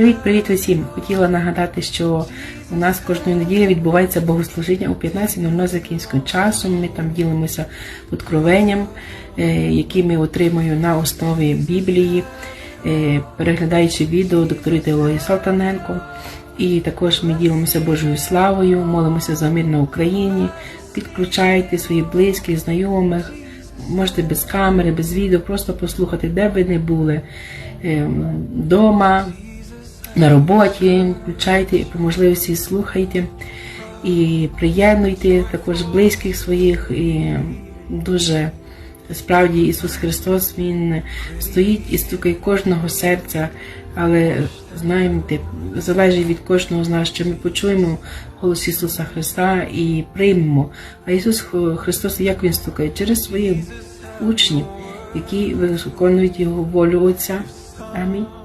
Привіт-привіт усім! Хотіла нагадати, що у нас кожної неділі відбувається богослужіння о 15.00 за київським часом. Ми там ділимося откровенням, е, які ми отримуємо на основі Біблії, е, переглядаючи відео доктори теології Салтаненко. І також ми ділимося Божою славою, молимося за мир на Україні. Підключайте своїх близьких, знайомих. Можете без камери, без відео, просто послухати, де б ви не були. Вдома, на роботі, включайте і по можливості слухайте і приєднуйте також близьких своїх. І дуже справді Ісус Христос Він стоїть і стукає кожного серця, але знаєте, залежить від кожного з нас, що ми почуємо голос Ісуса Христа і приймемо. А Ісус Христос, як Він стукає? Через своїх учнів, які виконують Його волю Отця. Амінь.